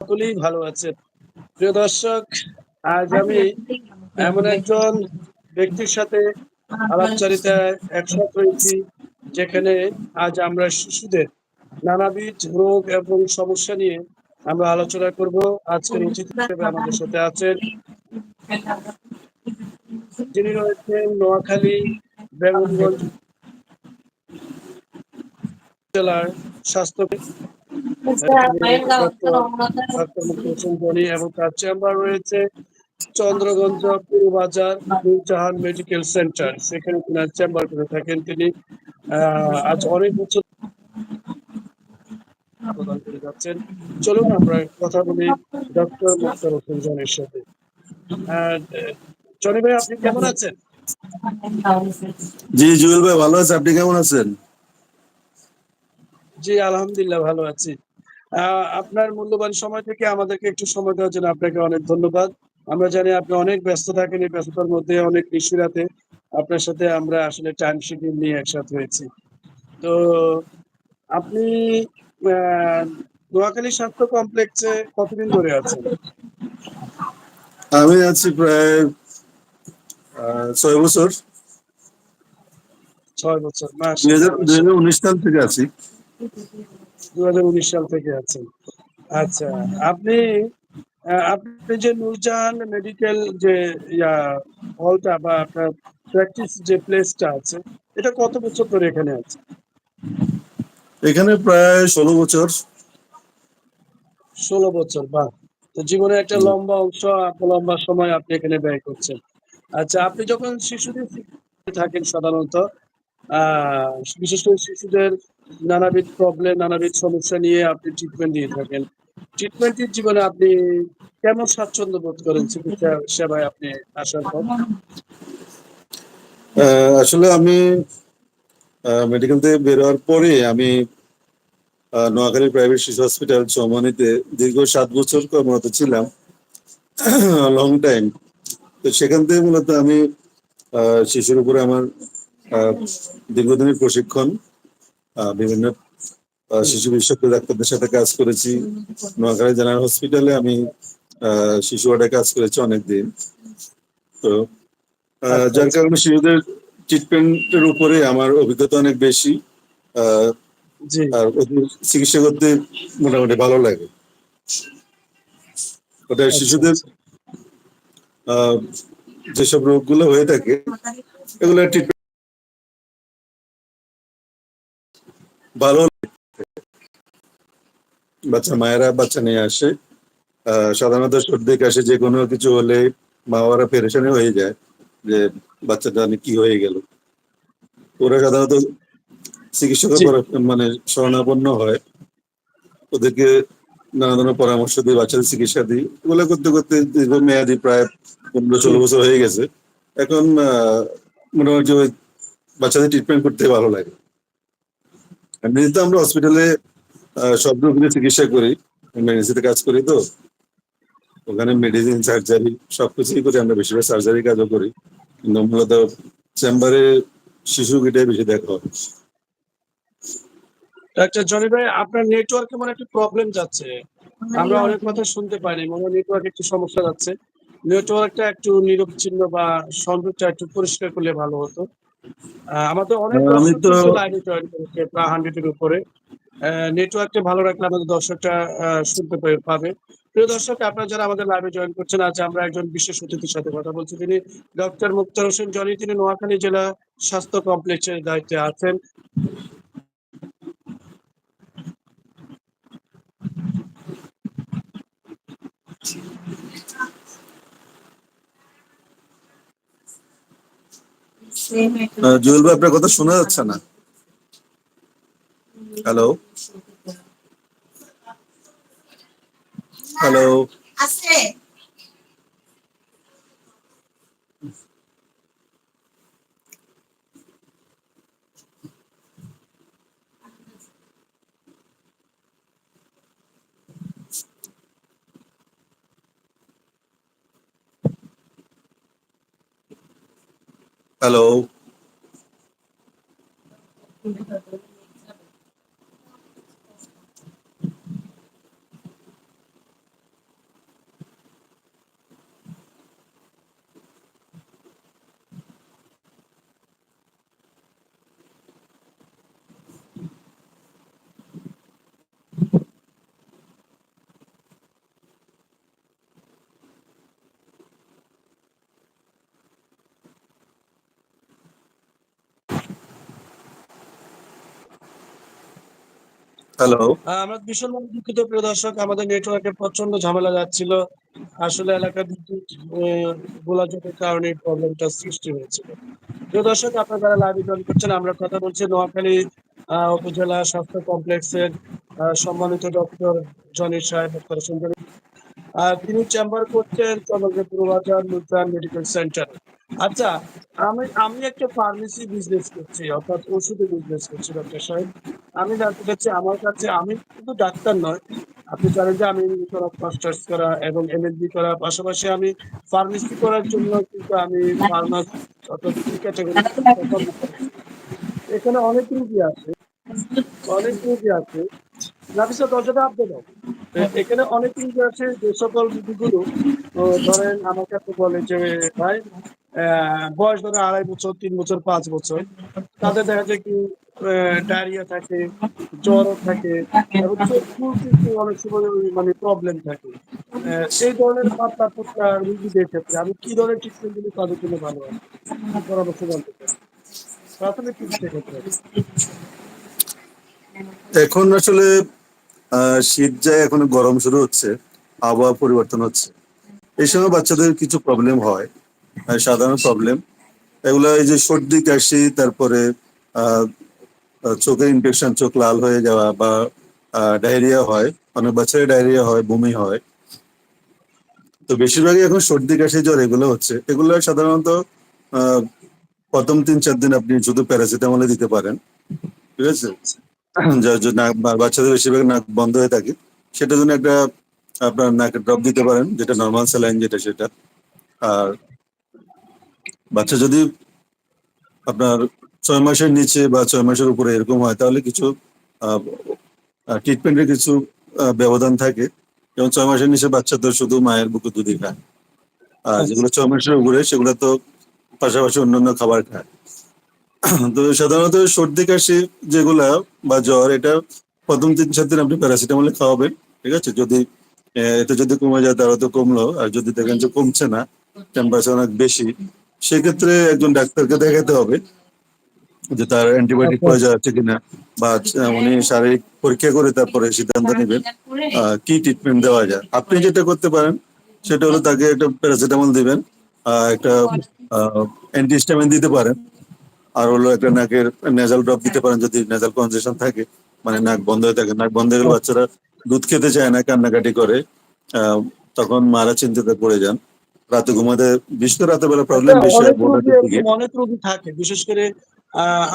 সকলেই ভালো আছেন প্রিয় দর্শক, আজ আমি এমন একজন ব্যক্তির সাথে আলাপচারিতায় একসাথ হয়েছি, যেখানে আজ আমরা শিশুদের নানাবিধ রোগ এবং সমস্যা নিয়ে আমরা আলোচনা করব। আজকের অতিথি হিসেবে আমাদের সাথে আছেন যিনি রয়েছেন নোয়াখালী, বেঙ্গলগঞ্জ জেলার স্বাস্থ্য এবং তার চেম্বার রয়েছে চন্দ্রগঞ্জ পুরবাজার নূরজাহান মেডিকেল সেন্টার। সেখানে তিনার চেম্বার করে থাকেন তিনি। আহ, আজ অনেক বছর প্রদান করে যাচ্ছেন। চলুন আমরা কথা বলি ডক্টর মুক্তার হোসেন জনের সাথে। জনি ভাই আপনি কেমন আছেন? জি জুয়েল ভাই ভালো আছে। আপনি কেমন আছেন? জি আলহামদুলিল্লাহ ভালো আছি। আপনার মূল্যবান সময় থেকে আমাদেরকে একটু সময় দেওয়ার জন্য আপনাকে অনেক ধন্যবাদ। আমরা জানি আপনি অনেক ব্যস্ত থাকেন এই ব্যস্ততার মধ্যে অনেক নিশুরাতে আপনার সাথে আমরা আসলে টাইম শিডিউল নিয়ে একসাথে হয়েছি। তো আপনি নোয়াখালী স্বাস্থ্য কমপ্লেক্সে কতদিন ধরে আছেন? আমি আছি প্রায় ছয় বছর। ছয় বছর দুই হাজার উনিশ সাল থেকে আছি। দু হাজার উনিশ সাল থেকে আছেন। আচ্ছা আপনি আপনি যে নূরজাহান মেডিকেল যে ইয়া হলটা বা আপনার প্র্যাকটিস যে প্লেসটা আছে এটা কত বছর ধরে এখানে আছে? এখানে প্রায় ষোলো বছর। ষোলো বছর বা তো জীবনে একটা লম্বা অংশ লম্বা সময় আপনি এখানে ব্যয় করছেন। আচ্ছা আপনি যখন শিশুদের থাকেন সাধারণত আহ বিশেষ করে শিশুদের নানাবিধ প্রবলেম নানাবিধ সমস্যা নিয়ে আপনি ট্রিটমেন্ট দিয়ে থাকেন। ট্রিটমেন্টের জীবনে আপনি কেমন স্বাচ্ছন্দ্য বোধ করেন চিকিৎসা সেবায় আপনি আসার পর? আসলে আমি মেডিকেল থেকে বের হওয়ার পরে আমি নোয়াখালী প্রাইভেট শিশু হসপিটাল চৌমানিতে দীর্ঘ সাত বছর কর্মরত ছিলাম। লং টাইম তো সেখান থেকে মূলত আমি শিশুর উপরে আমার দীর্ঘদিনের প্রশিক্ষণ বিভিন্ন শিশু বিশেষজ্ঞ ডাক্তারদের সাথে কাজ করেছি। নোয়াখালী জেনারেল হসপিটালে আমি শিশু ওয়ার্ডে কাজ করেছি অনেকদিন। তো যার কারণে শিশুদের ট্রিটমেন্টের উপরে আমার অভিজ্ঞতা অনেক বেশি। আহ, আর চিকিৎসা করতে মোটামুটি ভালো লাগে। ওটা আচ্ছা, শিশুদের আহ, যেসব রোগগুলো হয়ে থাকে এগুলো ট্রিটমেন্ট ভালো বাচ্চা মায়েরা বাচ্চা নিয়ে আসে। আহ, সাধারণত সর্দি কাশি যে কোনো কিছু হলে মা বাবারা পেরেশানি হয়ে যায় যে বাচ্চাটা আমি কি হয়ে গেল। ওরা সাধারণত চিকিৎসকের মানে শরণাপন্ন হয়। ওদেরকে নানা ধরনের পরামর্শ দিই বাচ্চাদের চিকিৎসা দিই। এগুলো করতে করতে দীর্ঘ মেয়াদি প্রায় পনেরো ষোলো বছর হয়ে গেছে। এখন আহ, মোটামুটি ওই বাচ্চাদের ট্রিটমেন্ট করতে ভালো লাগে। এমনিতে আমরা হসপিটালে সব রোগীদের চিকিৎসা করি মেডিসিতে কাজ করি তো, ওখানে মেডিসিন সার্জারি সবকিছুই করি আমরা, বেশিরভাগ সার্জারি কাজও করি। কিন্তু মূলত চেম্বারে শিশু গিটাই বেশি দেখা হয়। ডাক্তার জনি ভাই, আপনার নেটওয়ার্কে মনে একটা প্রবলেম যাচ্ছে। আমরা অনেক কথা শুনতে পাইনি মনে নেটওয়ার্ক একটু সমস্যা যাচ্ছে। নেটওয়ার্কটা একটু নিরবিচ্ছিন্ন বা সংযোগটা একটু পরিষ্কার করলে ভালো হতো। আমাদের অনেক আমি তো- লাইভে জয়েন করেছে প্রায় হান্ড্রেডের উপরে। নেটওয়ার্কটা ভালো রাখলে আমাদের দর্শকটা আহ, শুনতে পাবে। প্রিয় দর্শক আপনারা যারা আমাদের লাইভে জয়েন করছেন আজ আমরা একজন বিশেষ অতিথির সাথে কথা বলছি। তিনি ডক্টর মুক্তার হোসেন জনি তিনি নোয়াখালী জেলা স্বাস্থ্য কমপ্লেক্সের দায়িত্বে আছেন। জুয়েল ভাই আপনার কথা শোনা যাচ্ছে না। হ্যালো হ্যালো আছে হ্যালো আমরা ভীষণভাবে দুঃখিত, প্রিয় দর্শক। আমাদের নেটওয়ার্কে প্রচণ্ড ঝামেলা যাচ্ছিল। আসলে এলাকার বিদ্যুৎ গোলাযোগের কারণে এই প্রবলেমটা সৃষ্টি হয়েছিল। প্রিয় দর্শক, আপনারা লাইভ জয়েন করছেন, আমরা কথা বলছি নোয়াখালী উপজেলা স্বাস্থ্য কমপ্লেক্সের সম্মানিত ডক্টর জনি সাহেব সুন্দরী। তিনি চেম্বার করছেন চন্দ্রপুর পূর্বাচল লুথান মেডিকেল সেন্টার আচ্ছা আমি আমি একটা ফার্মেসি বিজনেস করছি অর্থাৎ ওষুধের বিজনেস করছি ডক্টর সাহেব। আমি জানতে চাচ্ছি আমার কাছে আমি শুধু ডাক্তার নয় আপনি জানেন যে আমি করা মাস্টার্স করা এবং এমএসবি করা পাশাপাশি আমি ফার্মেসি করার জন্য কিন্তু আমি ফার্মাসি অর্থাৎ ক্যাটাগরি এখানে অনেক রুগী আছে অনেক রুগী আছে। নাফিসা দরজাটা দাও। এখানে অনেক রুগী আছে যে সকল রুগীগুলো ধরেন আমার কাছে বলে যে ভাই বয়স ধরে আড়াই বছর, তিন বছর, পাঁচ বছর। তাদের দেখা যায় কি ডায়রিয়া থাকে জ্বর থাকে অনেক সময় মানে প্রবলেম থাকে। এই ধরনের পাতলা পাতলা রুগীদের ক্ষেত্রে আমি কি ধরনের ট্রিটমেন্ট দিলে তাদের জন্য ভালো হয়? পরামর্শ জানতে চাই। প্রাথমিক চিকিৎসা ক্ষেত্রে। এখন আসলে শীত যায় এখন গরম শুরু হচ্ছে, আবহাওয়া পরিবর্তন হচ্ছে, এই সময় বাচ্চাদের কিছু প্রবলেম হয়। সাধারণ প্রবলেম এগুলো এই যে সর্দি কাশি তারপরে আহ, আহ, চোখে ইনফেকশন চোখ লাল হয়ে যাওয়া বা ডায়রিয়া হয় অনেক বাচ্চাদের ডায়রিয়া হয় বমি হয়। তো বেশিরভাগই এখন সর্দি কাশি জ্বর এগুলো হচ্ছে। এগুলো সাধারণত প্রথম তিন চার দিন আপনি শুধু প্যারাসিটামলে দিতে পারেন। ঠিক আছে? বাচ্চাদের বেশিরভাগ নাক বন্ধ হয়ে থাকে। সেটার জন্য একটা আপনার নাকের ড্রপ দিতে পারেন যেটা নর্মাল স্যালাইন যেটা সেটা। আর বাচ্চা যদি আপনার ছয় মাসের নিচে বা ছয় মাসের উপরে এরকম হয় তাহলে কিছু ট্রিটমেন্টের কিছু ব্যবধান থাকে। যেমন ছয় মাসের নিচে বাচ্চা তো শুধু মায়ের বুকে দুধই খায়। আর যেগুলো ছয় মাসের উপরে সেগুলো তো পাশাপাশি অন্যান্য খাবার খায়। তো সাধারণত সর্দি কাশি যেগুলা বা জ্বর এটা প্রথম তিন চার দিন আপনি প্যারাসিটামল খাওয়াবেন ঠিক আছে? যদি এতে যদি কমে যায় তাহলে তো কমলো। আর যদি দেখেন যে কমছে না টেম্পারেচার অনেক বেশি সেক্ষেত্রে একজন ডাক্তারকে দেখাতে হবে যে তার অ্যান্টিবায়োটিক আচ্ছা। প্রয়োজন আছে কিনা বা উনি শারীরিক পরীক্ষা করে তারপরে সিদ্ধান্ত নেবেন কি ট্রিটমেন্ট দেওয়া যায়। আপনি যেটা করতে পারেন সেটা হলো তাকে একটা প্যারাসিটামল দিবেন আহ, একটা অ্যান্টিস্টামিন দিতে পারেন আর হলো একটা নাকের নেজাল ড্রপ দিতে পারেন যদি নেজাল কনজেশন থাকে মানে নাক বন্ধ হয়ে থাকে। নাক বন্ধ হয়ে গেলে বাচ্চারা দুধ খেতে চায় না কান্নাকাটি করে আহ, তখন মারা চিন্তিতে পড়ে যান। রাতে ঘুমাতে বিশেষ করে রাতে বেলা প্রবলেম বেশি অনেক রোগী রাতের রোগী থাকে বিশেষ করে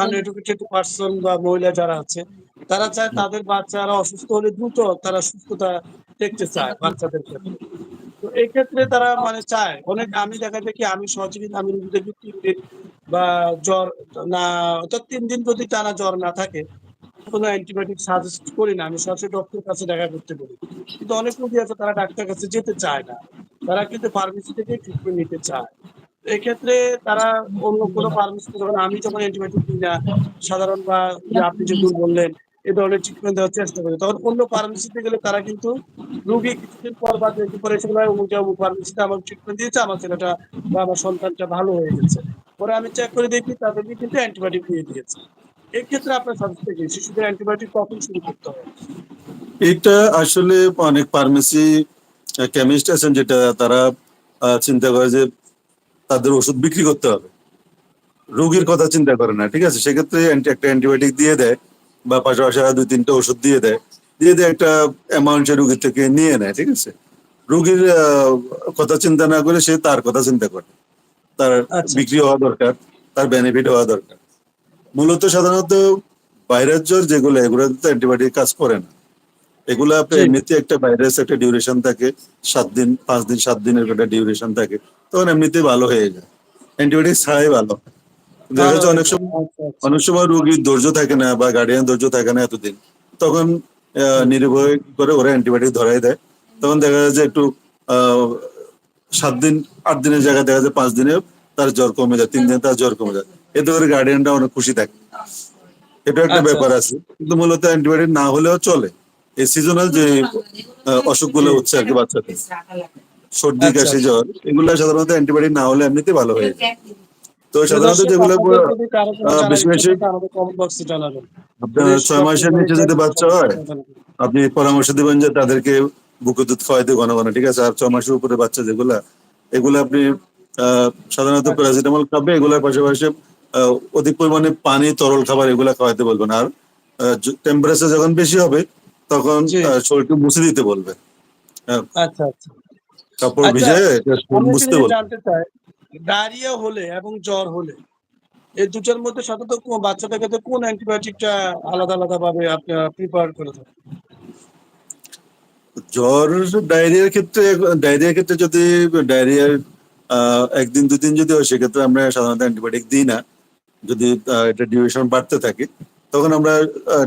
আনএডুকেটেড পার্সন বা মহিলা যারা আছে তারা চায় তাদের বাচ্চারা অসুস্থ হলে দ্রুত তারা সুস্থতা দেখতে চায় বাচ্চাদের ক্ষেত্রে। তো এই ক্ষেত্রে তারা মানে চায় অনেক আমি দেখা যায় কি আমি সহযোগী আমি রোগীদেরকে তিন দিন বা জ্বর না অর্থাৎ তিন দিন যদি টানা জ্বর না থাকে কোনো অ্যান্টিবায়োটিক সাজেস্ট করি না, আমি সরাসরি ডক্টরের কাছে দেখা করতে বলি। কিন্তু অনেক রোগী আছে, তারা ডাক্তার কাছে যেতে চায় না। তারা কিন্তু ফার্মেসি থেকে ট্রিটমেন্ট নিতে চায়। এক্ষেত্রে তারা অন্য কোনো ফার্মেসি যখন আমি যখন অ্যান্টিবায়োটিক দিই না, সাধারণ বা আপনি যেগুলো বললেন, এ ধরনের ট্রিটমেন্ট দেওয়ার চেষ্টা করি। তখন অন্য ফার্মেসিতে গেলে তারা কিন্তু রোগী কিছুদিন পর বা একদিন পরে এসে বলে অমুক অমুক ফার্মেসিতে আমার ট্রিটমেন্ট দিয়েছে, আমার ছেলেটা বা আমার সন্তানটা ভালো হয়ে গেছে। পরে আমি চেক করে দেখি, তাদেরকে কিন্তু অ্যান্টিবায়োটিক দিয়ে দিয়েছে। এক্ষেত্রে আপনার সাজেস্ট কি? শিশুদের অ্যান্টিবায়োটিক কখন শুরু করতে হবে? এটা আসলে অনেক ফার্মেসি কেমিস্ট আছেন যেটা তারা চিন্তা করে যে তাদের ওষুধ বিক্রি করতে হবে। রোগীর কথা চিন্তা করে না ঠিক আছে? সেক্ষেত্রে একটা অ্যান্টিবায়োটিক দিয়ে দেয় বা পাশাপাশি দুই তিনটা ওষুধ দিয়ে দেয়। দিয়ে দেয় একটা অ্যামাউন্ট সে রোগীর থেকে নিয়ে নেয় ঠিক আছে? রোগীর কথা চিন্তা না করে সে তার কথা চিন্তা করে। তার আচ্ছা। বিক্রি হওয়া দরকার তার বেনিফিট হওয়া দরকার। মূলত সাধারণত ভাইরাস জ্বর যেগুলো এগুলো তো অ্যান্টিবায়োটিক কাজ করে না। এগুলো আপনার জি। এমনিতে একটা ভাইরাস একটা ডিউরেশন থাকে সাত দিন পাঁচ দিন সাত দিনের একটা ডিউরেশন থাকে তখন এমনিতে ভালো হয়ে যায়। অ্যান্টিবায়োটিক ছাড়াই ভালো। দেখা যাচ্ছে অনেক সময় আচ্ছা, আচ্ছা। অনেক সময় রোগীর ধৈর্য থাকে না বা গার্ডিয়ান ধৈর্য থাকে না এতদিন। তখন নির্ভয় করে ওরা অ্যান্টিবায়োটিক ধরাই দেয়। তখন দেখা যায় যে একটু আহ, সাত দিন আট দিনের জায়গায় দেখা যায় পাঁচ দিনে তার জ্বর কমে যায় তিন দিনে তার জ্বর কমে যায়। এতে করে গার্ডিয়ানরা অনেক খুশি থাকে এটা একটা আচ্ছা। ব্যাপার আছে কিন্তু মূলত অ্যান্টিবায়োটিক না হলেও চলে এই সিজনাল যে অসুখগুলো হচ্ছে আর কি বাচ্চাদের সর্দি আচ্ছা, কাশি আচ্ছা। জ্বর এগুলো সাধারণত অ্যান্টিবায়োটিক না হলে এমনিতে ভালো হয়ে যায় তো সাধারণত যেগুলো বেশি বেশি। আপনার ছয় মাসের নিচে যদি বাচ্চা হয় আপনি পরামর্শ দিবেন যে তাদেরকে বুকে দুধ খাওয়াইতে ঘন ঘন ঠিক আছে আর ছ মাসের উপরে বাচ্চা যেগুলা এগুলো আপনি আহ, সাধারণত আচ্ছা। প্যারাসিটামল খাবে এগুলোর পাশাপাশি অধিক পরিমাণে পানি তরল খাবার এগুলা খাওয়াতে বলবেন আর টেম্পারেচার যখন বেশি হবে তখন শরীরকে মুছে দিতে বলবে। আচ্ছা আচ্ছা। কাপড় আচ্ছা, ভিজে যদি বলবে। জানতে চাই ডায়রিয়া হলে এবং জ্বর হলে এই দুটোর মধ্যে সাধারণত বাচ্চাদের ক্ষেত্রে কোন অ্যান্টিবায়োটিকটা আলাদা আলাদা ভাবে আপনি প্রিপেয়ার করে থাকেন? জ্বর ডায়রিয়ার ক্ষেত্রে ডায়রিয়ার ক্ষেত্রে যদি ডায়রিয়ার একদিন দুদিন যদি হয় সেক্ষেত্রে আমরা সাধারণত অ্যান্টিবায়োটিক দিই না। যদি এটা ডিউরেশন বাড়তে থাকে, তখন আমরা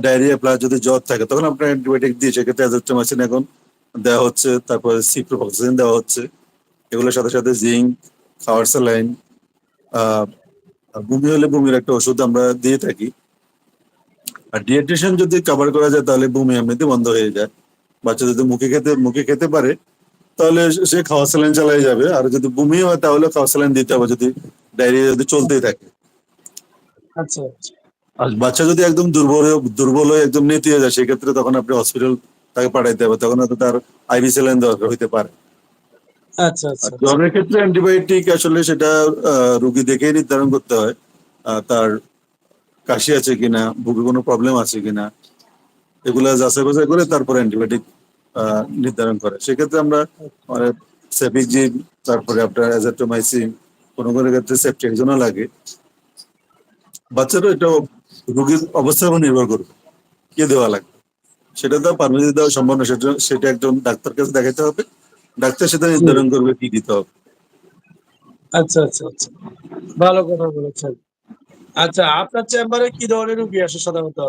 ডায়রিয়া প্লাস যদি জ্বর থাকে, তখন আমরা অ্যান্টিবায়োটিক দিই সেক্ষেত্রে অ্যাজোট্রোমাইসিন এখন দেওয়া হচ্ছে, তারপরে সিপ্রোফক্সিন দেওয়া হচ্ছে, এগুলোর সাথে সাথে জিঙ্ক খাওয়ার স্যালাইন বমি হলে বমির একটা ওষুধ আমরা দিয়ে থাকি। আর ডিহাইড্রেশন যদি কভার করা যায়, তাহলে বমি এমনিতে বন্ধ হয়ে যায়। বাচ্চা যদি মুখে খেতে মুখে খেতে পারে, তাহলে সে খাওয়া স্যালাইন চালাই যাবে। আর যদি বমি হয়, তাহলে খাওয়া স্যালাইন দিতে হবে, যদি ডায়রিয়া যদি চলতেই থাকে। আচ্ছা। আর বাচ্চা যদি একদম দুর্বল হয়ে দুর্বল হয়ে একদম নেতিয়ে যায় সেক্ষেত্রে তখন আপনি হসপিটাল তাকে পাঠাইতে হবে। তখন হয়তো তার আইভি স্যালাইন দরকার হইতে পারে। আচ্ছা আচ্ছা। জ্বরের ক্ষেত্রে অ্যান্টিবায়োটিক আসলে সেটা রুগী দেখেই নির্ধারণ করতে হয় তার কাশি আছে কিনা বুকে কোনো প্রবলেম আছে কিনা। এগুলা যাচাই বাছাই করে তারপরে অ্যান্টিবায়োটিক নির্ধারণ করে। সেক্ষেত্রে আমরা মানে সেপিজিন তারপরে আপনার অ্যাজাট্রোমাইসিন কোনো কোনো ক্ষেত্রে সেপটেক্সনও লাগে। বাচ্চারও এটা রোগীর অবস্থার উপর নির্ভর করবে। কে দেওয়া লাগবে? সেটা তো পারমিশন দেওয়া সম্ভব না সেটা সেটা একজন ডাক্তার কাছে দেখাতে হবে। ডাক্তার সেটা নির্ধারণ করবে কি দিতে হবে। আচ্ছা আচ্ছা আচ্ছা। ভালো কথা বলেছেন। আচ্ছা আপনার চেম্বারে কি ধরনের রুগী আসে সাধারণত?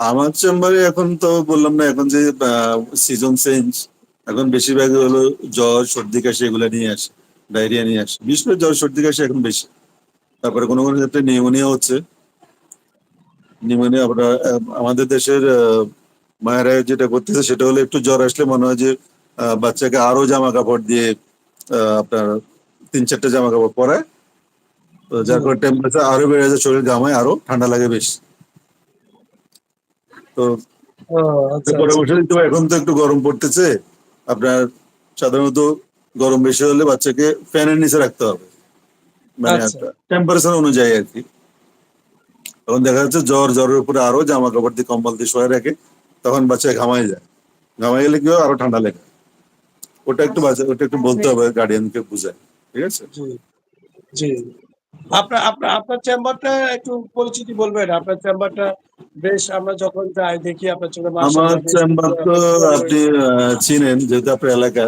আমার চেম্বারে এখন তো বললাম না এখন যে সিজন চেঞ্জ এখন বেশিরভাগ হলো জ্বর সর্দি কাশি এগুলো নিয়ে আসে ডায়রিয়া নিয়ে আসে। বিশেষ করে জ্বর সর্দি কাশি এখন বেশি। তারপরে কোনো কোনো ক্ষেত্রে নিউমোনিয়া হচ্ছে নিউমোনিয়া আমরা আমাদের দেশের মায়েরা যেটা করতেছে সেটা হলো একটু জ্বর আসলে মনে হয় যে বাচ্চাকে আরও জামা কাপড় দিয়ে আপনার তিন চারটে জামা কাপড় পরায় তো যার ফলে টেম্পারেচার আরও বেড়ে যায় শরীর ঘামায় আরও ঠান্ডা লাগে বেশ তো আচ্ছা পরে আচ্ছা। হবে। এখন তো একটু গরম পড়তেছে আপনার সাধারণত গরম বেশি হলে বাচ্চাকে ফ্যানের নিচে রাখতে হবে মানে আচ্ছা। টেম্পারেচার অনুযায়ী আর কি। তখন দেখা যাচ্ছে জ্বর জ্বরের উপরে আরও জামা কাপড় দিয়ে কম্বল দিয়ে শোয়া রাখে তখন বাচ্চা ঘামাই যায়। ঘামাই গেলে কি হয়? আরও ঠান্ডা লাগে। ওটা একটু বাচ্চা ওটা একটু বলতে হবে গার্ডিয়ানকে বুঝায়। ঠিক আছে? জি আপনার আপনার আপনার চেম্বারটা একটু পরিচিতি বলবেন। আপনার চেম্বারটা বেশ আমরা যখন যাই দেখি আপনার চোখে আমার চেম্বার তো আপনি চিনেন যেহেতু আপনার এলাকা।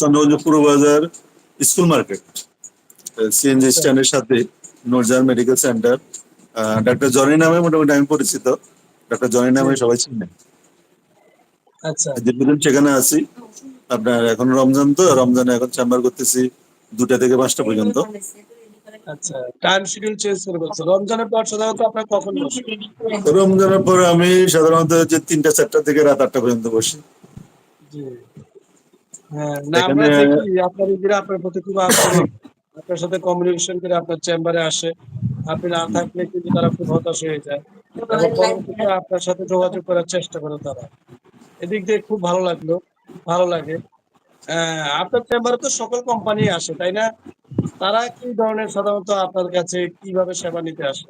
চন্দ্রগঞ্জ পূর্ব বাজার স্কুল মার্কেট। সিএনজি আচ্ছা। স্ট্যান্ডের সাথে নূরজাহান মেডিকেল সেন্টার। ডাক্তার জনি নামে মোটামুটি আমি পরিচিত। ডাক্তার জনি নামে সবাই চিনে। আচ্ছা। দীর্ঘদিন সেখানে আছি আপনার এখন রমজান তো রমজানে এখন চেম্বার করতেছি দুটা থেকে পাঁচটা পর্যন্ত। আচ্ছা টাইম শিডিউল চেঞ্জ করে বলছে। রমজানের পর সাধারণত আপনার কখন বসে রমজানের পর আমি সাধারণত যে তিনটা চারটা থেকে রাত আটটা পর্যন্ত বসি। হ্যাঁ না আমরা দেখি আপনার আপনার প্রতি খুব আন্তরিক আপনার সাথে কমিউনিকেশন করে আপনার চেম্বারে আসে। আপনি না থাকলে কিন্তু তারা খুব হতাশ হয়ে যায়। এবং আপনার সাথে যোগাযোগ করার চেষ্টা করে তারা। এদিক দিয়ে খুব ভালো লাগল ভালো লাগে। আপনার চেম্বারে তো সকল কোম্পানি আসে তাই না? তারা কি ধরনের সাধারণত আপনার কাছে কীভাবে সেবা নিতে আসে?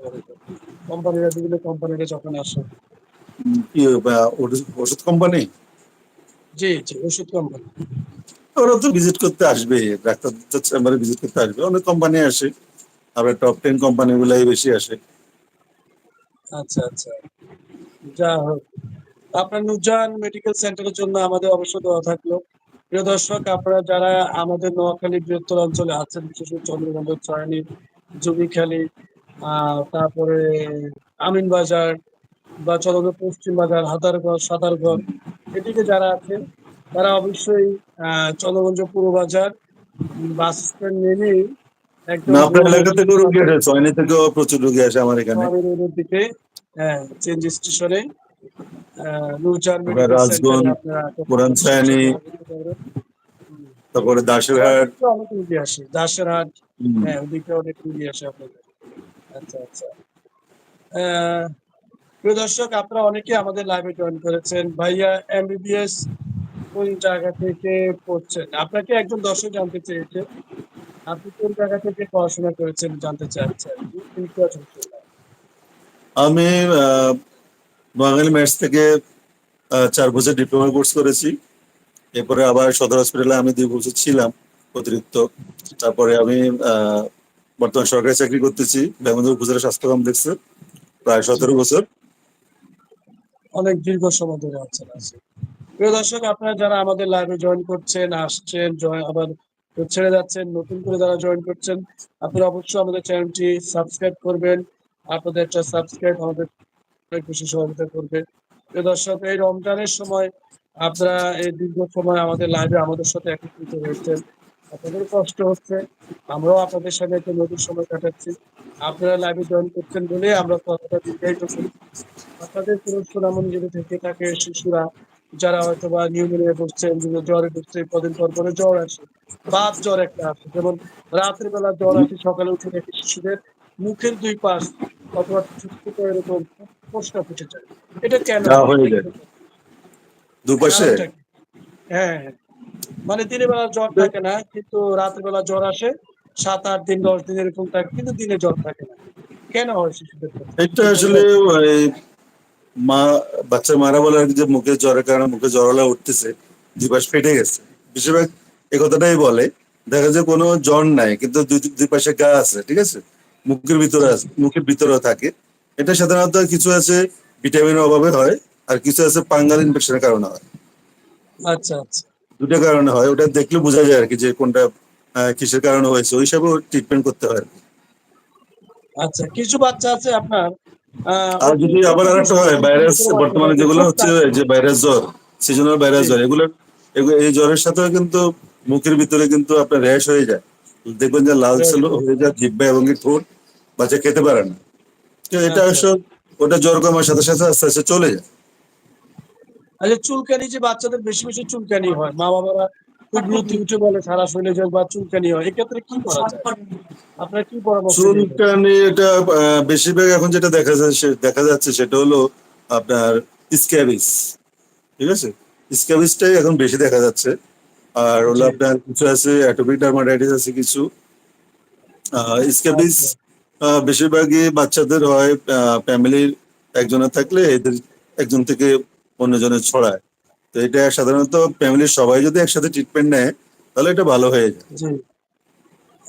কোম্পানিরা বিভিন্ন কোম্পানিরা যখন আসে। কি ওষুধ কোম্পানি জি জি ওষুধ কোম্পানি ওরা তো ভিজিট করতে আসবে, ডাক্তার চেম্বারে ভিজিট করতে আসবে। অনেক কোম্পানি আসে, আবার টপ টেন কোম্পানি গুলাই বেশি আসে। আচ্ছা আচ্ছা। যা হোক। আপনার নুরজাহান মেডিকেল সেন্টারের জন্য আমাদের অবশ্য দেওয়া থাকল। প্রিয় দর্শক, আপনারা যারা আমাদের নোয়াখালী বৃহত্তর অঞ্চলে আছেন, বিশেষ করে চন্দ্রগঞ্জ চয়নি জুবিখালী তারপরে আমিন বাজার বা চন্দ্রগঞ্জ পশ্চিম বাজার হাতারগঞ্জ সাতারগঞ্জ এদিকে যারা আছেন তারা অবশ্যই চন্দ্রগঞ্জ পূর্ব বাজার বাস স্ট্যান্ড নেমেই একদম আপনার এলাকা থেকেও রোগী আসে চয়নি থেকেও প্রচুর রোগী আসে আমার এখানে। দিকে হ্যাঁ চেঞ্জ স্টেশনে রাজগঞ্জ, পুরান তারপরে দাসেরহাট। অনেক রুগী আসে দাসেরহাট হুম। হ্যাঁ অনেক রুগী আসে আপনাদের। আচ্ছা আচ্ছা। প্রিয় দর্শক আপনারা অনেকে আমাদের লাইভে জয়েন করেছেন। ভাইয়া এমবিবিএস কোন জায়গা থেকে পড়ছেন? আপনাকে একজন দর্শক জানতে চেয়েছে। আপনি কোন জায়গা থেকে পড়াশোনা করেছেন জানতে চাচ্ছে আর কি তিনি কি আছেন? শুনলাম। আমি বাঙালি ম্যাথস থেকে চার বছর ডিপ্লোমা কোর্স করেছি। এরপরে আবার সদর হসপিটালে আমি দুই বছর ছিলাম অতিরিক্ত। তারপরে আমি বর্তমান সরকারি চাকরি করতেছি বেঙ্গল উপজেলা স্বাস্থ্য কমপ্লেক্সে প্রায় সতেরো বছর। অনেক দীর্ঘ সময় ধরে আছে প্রিয় দর্শক, আপনারা যারা আমাদের লাইভে জয়েন করছেন, আসছেন আবার ছেড়ে যাচ্ছেন, নতুন করে যারা জয়েন করছেন, আপনারা অবশ্যই আমাদের চ্যানেলটি সাবস্ক্রাইব করবেন। আপনাদের একটা সাবস্ক্রাইব আমাদের অনেক বেশি সহযোগিতা করবে। প্রিয় দর্শক, এই রমজানের সময় আপনারা এই দীর্ঘ সময় আমাদের লাইভে আমাদের সাথে একত্রিত হয়েছেন। আপনাদের কষ্ট হচ্ছে। আমরাও আপনাদের সাথে একটা নতুন সময় কাটাচ্ছি। আপনারা লাইভে জয়েন করছেন বলে আমরা কথাটা দীর্ঘায়িত করি আপনাদের সুনামন যদি থেকে থাকে শিশুরা যারা হয়তো বা নিউমোনিয়া যেগুলো জ্বরে ভুগছে কদিন পর পরে জ্বর আসে। বাত জ্বর একটা আসে যেমন রাতের বেলা জ্বর আসে সকালে উঠে দেখে শিশুদের মুখের দুই পাশ অথবা ছোট এরকম ফোসকা ফুটে যায়। এটা কেন হয়ে। দুপাশে? হ্যাঁ। মানে দিনের বেলা জ্বর থাকে না কিন্তু রাতের বেলা জ্বর আসে সাত আট দিন দশ দিন এরকম থাকে কিন্তু দিনে জ্বর থাকে না। কেন হয় শিশুদের? এটা আসলে মা বাচ্চা মারা বলে আর কি যে মুখে জ্বরের কারণে মুখে জ্বরলা উঠতেছে দুপাশ ফেটে গেছে। বেশিরভাগ এই কথাটাই বলে দেখা যায় কোনো জ্বর নাই কিন্তু দুই দুই পাশে গা আছে ঠিক আছে? মুখের ভিতরে আছে মুখের ভিতরে থাকে। এটা সাধারণত কিছু আছে ভিটামিনের অভাবে হয় আর কিছু আছে পাঙ্গাল ইনফেকশনের কারণে হয়। আচ্ছা আচ্ছা। দুটো কারণে হয় ওটা দেখলে বোঝা যায় আর কি যে কোনটা কিসের কারণে হয়েছে ওই হিসাবে ট্রিটমেন্ট করতে হয়। আচ্ছা কিছু বাচ্চা আছে আপনার আর যদি আবার আরেকটা হয় ভাইরাস বর্তমানে যেগুলো হচ্ছে যে ভাইরাস জ্বর সিজনাল ভাইরাস জ্বর এগুলো এই জ্বরের সাথেও কিন্তু মুখের ভিতরে কিন্তু আপনার র্যাশ হয়ে যায়। দেখবেন যে লাল ছিল হয়ে যায় জিব্বা এবং ঠোঁট বাচ্চা খেতে পারে না। তো এটা আচ্ছা। অবশ্য ওটা জ্বর কমার সাথে সাথে আস্তে আস্তে চলে যায়। আচ্ছা চুলকানি যে বাচ্চাদের বেশি বেশি চুলকানি হয় মা বাবারা খুব বলে সারা শরীরে বা চুলকানি হয়। এক্ষেত্রে কি করা যায়? আপনার কি পরামর্শ চুলকানি এটা বেশিরভাগ এখন যেটা দেখা যাচ্ছে দেখা যাচ্ছে সেটা হলো আপনার স্ক্যাবিস। ঠিক আছে? স্ক্যাবিসটাই এখন বেশি দেখা যাচ্ছে। আর হলো আপনার কিছু আছে অ্যাটোপিক ডার্মাটাইটিস আছে কিছু। স্ক্যাবিস বেশিরভাগই বাচ্চাদের হয় ফ্যামিলির একজনের থাকলে এদের একজন থেকে অন্যজনের ছড়ায়। তো এটা সাধারণত ফ্যামিলির সবাই যদি একসাথে ট্রিটমেন্ট নেয় তাহলে এটা ভালো হয়ে যায়। জি।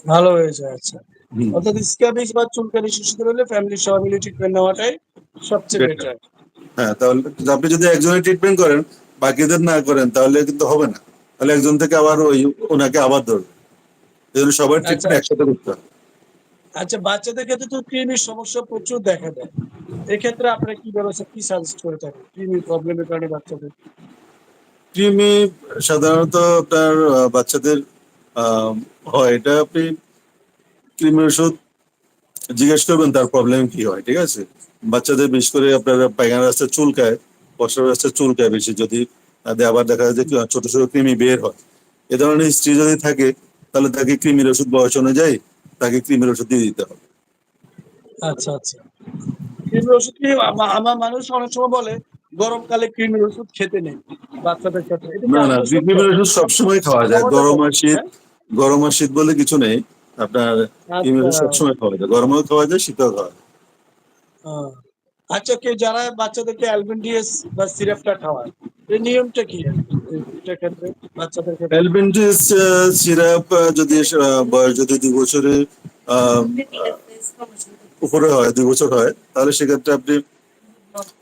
ভালো হয়ে যায় আচ্ছা। অর্থাৎ স্ক্যাবিস বা চুলকানি শিশুদের হলে ফ্যামিলির সবাই মিলে ট্রিটমেন্ট নেওয়াটাই সবচেয়ে বেটার হ্যাঁ তাহলে আপনি যদি একজনের ট্রিটমেন্ট করেন বাকিদের না করেন তাহলে কিন্তু হবে না। তাহলে একজন থেকে আবার ওই ওনাকে আবার ধরবে। এই জন্য সবার ট্রিটমেন্ট আচ্ছা। একসাথে করতে হবে। আচ্ছা বাচ্চাদের ক্ষেত্রে তো কৃমির সমস্যা প্রচুর দেখা দেয়। এক্ষেত্রে আপনারা কি ব্যবস্থা কি সাজেস্ট করে থাকেন? কৃমির প্রবলেমের কারণে বাচ্চাদের? কৃমি সাধারণত আপনার বাচ্চাদের হয়। এটা আপনি কৃমির ওষুধ জিজ্ঞেস করবেন, তার প্রবলেম কি হয়, ঠিক আছে? বাচ্চাদের বিশেষ করে আপনার পায়খানা রাস্তায় চুলকায় প্রস্রাব রাস্তায় চুলকায় বেশি। যদি আবার দেখা যায় যে ছোট ছোট কৃমি বের হয়। এ ধরনের হিস্ট্রি যদি থাকে, তাহলে তাকে কৃমির ওষুধ বয়স অনুযায়ী তাকে কৃমির ওষুধ দিয়ে দিতে হবে। আচ্ছা আচ্ছা। কৃমির ওষুধ কি আমার মানুষ অনেক সময় বলে, গরমকালে কৃমির ওষুধ খেতে নেই। বাচ্চাদের ক্ষেত্রে না না? কৃমির ওষুধ সবসময় খাওয়া যায়। গরম আর শীত হ্যাঁ? গরম আর শীত বলে কিছু নেই। আপনার আচ্ছা। সবসময় খাওয়া যায়। গরমেও খাওয়া যায় শীতেও খাওয়া যায়। আচ্ছা কেউ যারা বাচ্চাদেরকে অ্যালবেন্ডিয়াস বা সিরাপটা খাওয়ায় নিয়মটা কি? অ্যালবেন্টিস সিরাপ যদি বয়স যদি দুই বছরের আহ, উপরে হয় দুই বছর হয় তাহলে সেক্ষেত্রে আপনি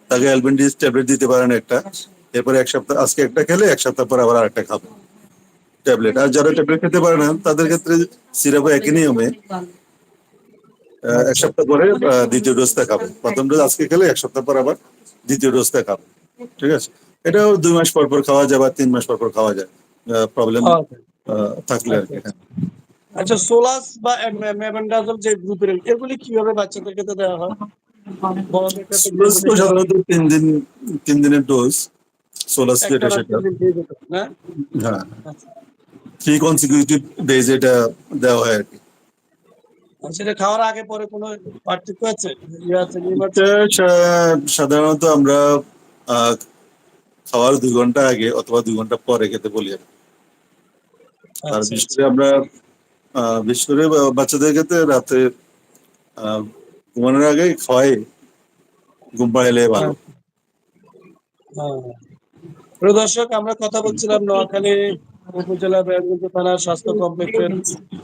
তাকে অ্যালবেন্টিস ট্যাবলেট দিতে পারেন একটা। এরপরে এক সপ্তাহ আজকে একটা খেলে এক সপ্তাহ পর আবার আরেকটা খাব। ট্যাবলেট। আর যারা ট্যাবলেট খেতে পারে না তাদের ক্ষেত্রে সিরাপ একই নিয়মে এক সপ্তাহ পরে দ্বিতীয় ডোজটা খাবে। প্রথম ডোজ আজকে খেলে এক সপ্তাহ পর আবার দ্বিতীয় ডোজটা খাবে। ঠিক আছে? এটাও দুই মাস পর পর খাওয়া যায় বা তিন মাস পর পর খাওয়া যায়। প্রবলেম খাওয়া থাকলে আর কি। হ্যাঁ। আচ্ছা সোলাস বা মেবেন্ডাজল যে গ্রুপের এগুলি কীভাবে বাচ্চাদের ক্ষেত্রে দেওয়া হয়? সাধারণত তিন দিন তিন দিনের ডোজ সেটা না হ্যাঁ আচ্ছা। থ্রি কনসিকিউটিভ ডেজ এটা দেওয়া হয় আর কি সেটা খাওয়ার আগে পরে কোনো পার্থক্য আছে? ইয়ে সাধারণত আমরা খাওয়ার দুই ঘণ্টা আগে অথবা দুই ঘণ্টা পরে খেতে বলি আর আর আচ্ছা, বিশেষ করে আমরা বিশেষ করে বাচ্চাদের ক্ষেত্রে রাতে ঘুমানোর আগে খাওয়াই ঘুম পাড়াইলে ভালো। হ্যাঁ। প্রিয় দর্শক, আমরা কথা বলছিলাম নোয়াখালী উপজেলা ব্যারাকগঞ্জ থানার স্বাস্থ্য কমপ্লেক্সের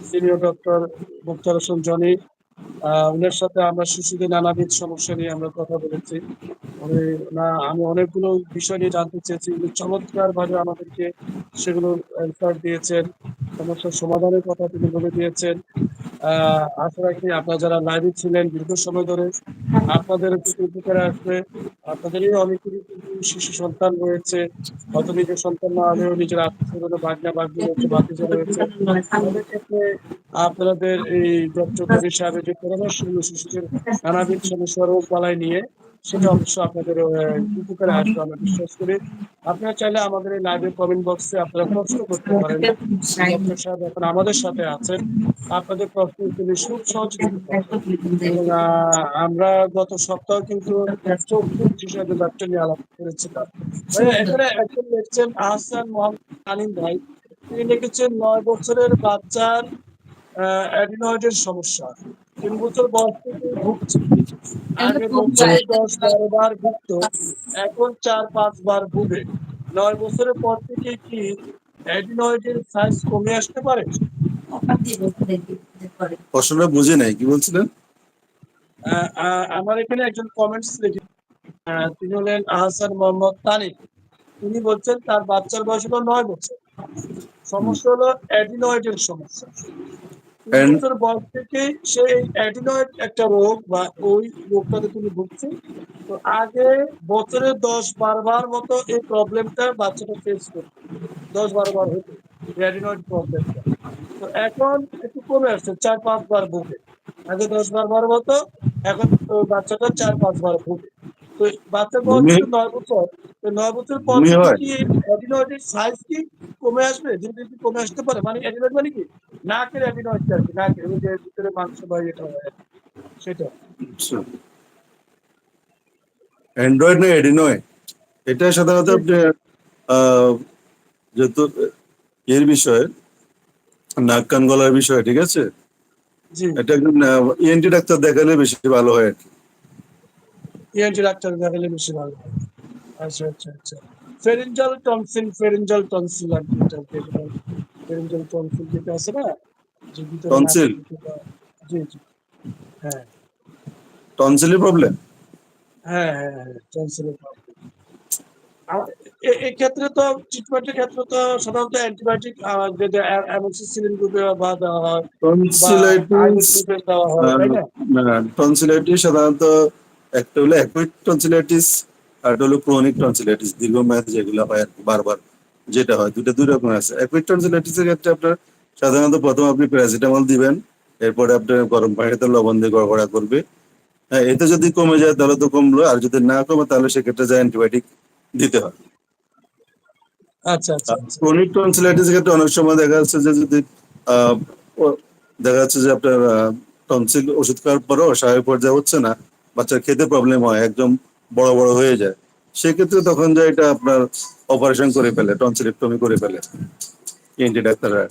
সিনিয়র ডক্টর মুক্তার হোসেন জনি। ওনার সাথে আমরা শিশুদের নানাবিধ সমস্যা নিয়ে আমরা কথা বলেছি। না, আমি অনেকগুলো বিষয় নিয়ে জানতে চেয়েছি। উনি চমৎকার ভাবে আমাদেরকে সেগুলো অ্যান্সার দিয়েছেন। সমস্যার সমাধানের কথা তিনি বলে দিয়েছেন। আশা রাখি আপনারা যারা লাইভে ছিলেন দীর্ঘ সময় ধরে, আপনাদের উপকারে আসবে। আপনাদেরই কিন্তু শিশু সন্তান রয়েছে, হয়তো নিজের সন্তান না হলেও নিজের আত্মীয় বাগনা বাগনি রয়েছে বাতিজা রয়েছে। আপনাদের এই ডক্টর কবির সাহেবের যে পরামর্শগুলো শিশুদের নানাবিধ সমস্যা রোগ নিয়ে সেটা অবশ্য আপনাদের উপকারে আসবে আমরা বিশ্বাস করি। আপনারা চাইলে আমাদের এই লাইভের কমেন্ট বক্সে আপনারা প্রশ্ন করতে পারেন। ডক্টর সাহেব এখন আমাদের সাথে আছেন। আপনাদের প্রশ্ন তিনি খুব সহজে আমরা গত সপ্তাহ কিন্তু হিসাবে ডক্টর নিয়ে আলাপ করেছিলাম। এখানে একজন লিখছেন আহসান মোহাম্মদ আলিম ভাই। তিনি লিখেছেন নয় বছরের বাচ্চার অ্যাডিনয়েডের সমস্যা। তিন বছর বয়স থেকে ভুগছে। আগে বছরে দশ বারো বার ভুগত এখন চার পাঁচ বার ভুগে। নয় বছরের পর থেকে কি অ্যাডিনয়েডের সাইজ কমে আসতে পারে? প্রশ্নটা বুঝে নাই কি বলছিলেন? আমার এখানে একজন কমেন্টস লিখে আহ, তিনি হলেন আহসান মোহাম্মদ তানিক তিনি বলছেন তার বাচ্চার বয়স হলো নয় বছর। সমস্যা হলো অ্যাডিনয়েডের সমস্যা। বছর বয়স থেকে সেই অ্যাডিনয়েড একটা রোগ বা ওই রোগটাতে তিনি ভুগছে। তো আগে বছরে দশ বারো বার মতো এই প্রবলেমটা বাচ্চাটা ফেস করতো। দশ বারো বার হতো অ্যাডিনয়েড প্রবলেমটা। তো এখন একটু কমে আসছে, চার পাঁচ বার ভুগে। আগে দশ বার বার মতো, এখন বাচ্চাটা চার পাঁচ বার ভুগে। তো বাচ্চার বয়স নয় বছর। তো নয় বছর পর? কি অ্যাডিনয়েডের সাইজ কি কমে আসবে? ধীরে ধীরে কমে আসতে পারে। মানে অ্যাডিনয়েড মানে কি? নাকের অ্যাডিনয়েডটা আর কি নাকের ওই যে ভিতরে মাংস বা এটা হয় সেটা। অ্যান্ড্রয়েড না এটা সাধারণত যেহেতু এর বিষয়ে নাক কান গলার বিষয় ঠিক আছে? এটা একজন ইএনটি ডাক্তার দেখালে বেশি ভালো হয় আর কি। ইএনটি ডাক্তার দেখালে বেশি ভালো আচ্ছা আচ্ছা আচ্ছা। ফেরিনজাল টনসিল ফেরিনজাল টনসিল আর কি এটা ফেরিনজাল টনসিল যেটা আছে না? যে ভিতরে বা- জি জি। হ্যাঁ। টনসিলের প্রবলেম হ্যাঁ হ্যাঁ হ্যাঁ টনসিলের প্রবলেম এক্ষেত্রে তো ট্রিটমেন্টের ক্ষেত্রে তো সাধারণত অ্যান্টিবায়োটিক যেটা অ্যামোক্সিসিলিন গ্রুপে বা দেওয়া হয় টনসিলাইটিস দেওয়া হয় টনসিলাইটিস সাধারণত একটা হলো অ্যাকুইট টনসিলাইটিস আর একটা হলো ক্রনিক টনসিলাইটিস দীর্ঘমেয়াদী যেগুলো হয় আর বারবার যেটা হয় দুটো দুই রকম আছে। অ্যাকুইট টনসিলাইটিসের ক্ষেত্রে আপনার সাধারণত প্রথম আপনি প্যারাসিটামল দিবেন এরপরে আপনার গরম পানিতে লবণ দিয়ে গড়গড়া করবে। হ্যাঁ এতে যদি কমে যায় তাহলে তো কমলো আর যদি না কমে তাহলে সেক্ষেত্রে যায় অ্যান্টিবায়োটিক দিতে হয়। আচ্ছা আচ্ছা আচ্ছা। ক্রনিক টনসিলাইটিস ক্ষেত্রে অনেক সময় দেখা যাচ্ছে যে যদি আহ, দেখা যাচ্ছে যে আপনার টনসিল ওষুধ খাওয়ার পরেও স্বাভাবিক পর্যায়ে হচ্ছে না বাচ্চার খেতে প্রবলেম হয় একদম বড় বড় হয়ে যায়। সেক্ষেত্রে তখন যে এটা আপনার অপারেশন করে ফেলে টনসিলেক্টমি করে ফেলে এনটি ডাক্তাররা।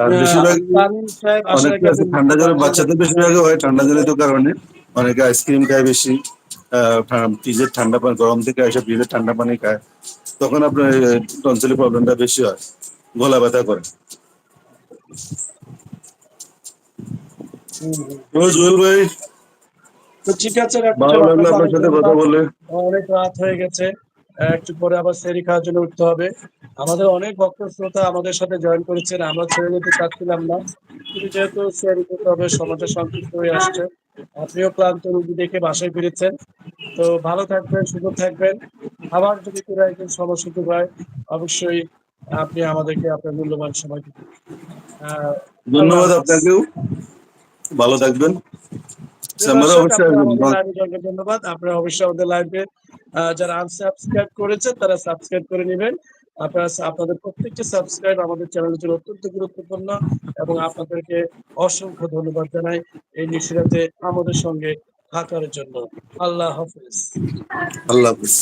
আর বেশিরভাগ তামিম সাহেব আশা অনেকে আছে ঠান্ডা জ্বরে বাচ্চাদের বেশিরভাগ হয় ঠান্ডা জনিত কারণে। অনেকে আইসক্রিম খায় বেশি ফ্রিজের ঠান্ডা পানি গরম থেকে এসে ফ্রিজের ঠান্ডা পানি খায়। তখন আপনার টনসিলের প্রবলেমটা বেশি হয় গলা ব্যথা করে। জুয়েল ভাই। তো ঠিক আছে ভালো লাগল আপনার সাথে কথা বলে। অনেক রাত হয়ে গেছে একটু পরে আবার সেরি খাওয়ার জন্য উঠতে হবে। আমাদের অনেক ভক্ত শ্রোতা আমাদের সাথে জয়েন করেছেন আমরা ছেড়ে নিতে চাচ্ছিলাম না। কিন্তু যেহেতু সেরি করতে হবে সমাজে সংক্ষিপ্ত হয়ে আসছে। আপনিও ক্লান্ত রুগী দেখে বাসায় ফিরেছেন। তো ভালো থাকবেন সুযোগ থাকবেন। আবার যদি কোনো একজন সমস্যা হয় অবশ্যই আপনি আমাদেরকে আপনার মূল্যবান সময় ধন্যবাদ আপনাকেও। ভালো থাকবেন। ধন্যবাদ। আপনারা অবশ্যই আমাদের লাইভে যারা আনসাবস্ক্রাইব করেছেন তারা সাবস্ক্রাইব করে নেবেন। আপনারা আপনাদের প্রত্যেকটি সাবস্ক্রাইব আমাদের চ্যানেলের জন্য অত্যন্ত গুরুত্বপূর্ণ এবং আপনাদেরকে অসংখ্য ধন্যবাদ জানাই এই নিশিরাতে আমাদের সঙ্গে থাকার জন্য। আল্লাহ হাফিজ। আল্লাহ হাফিজ।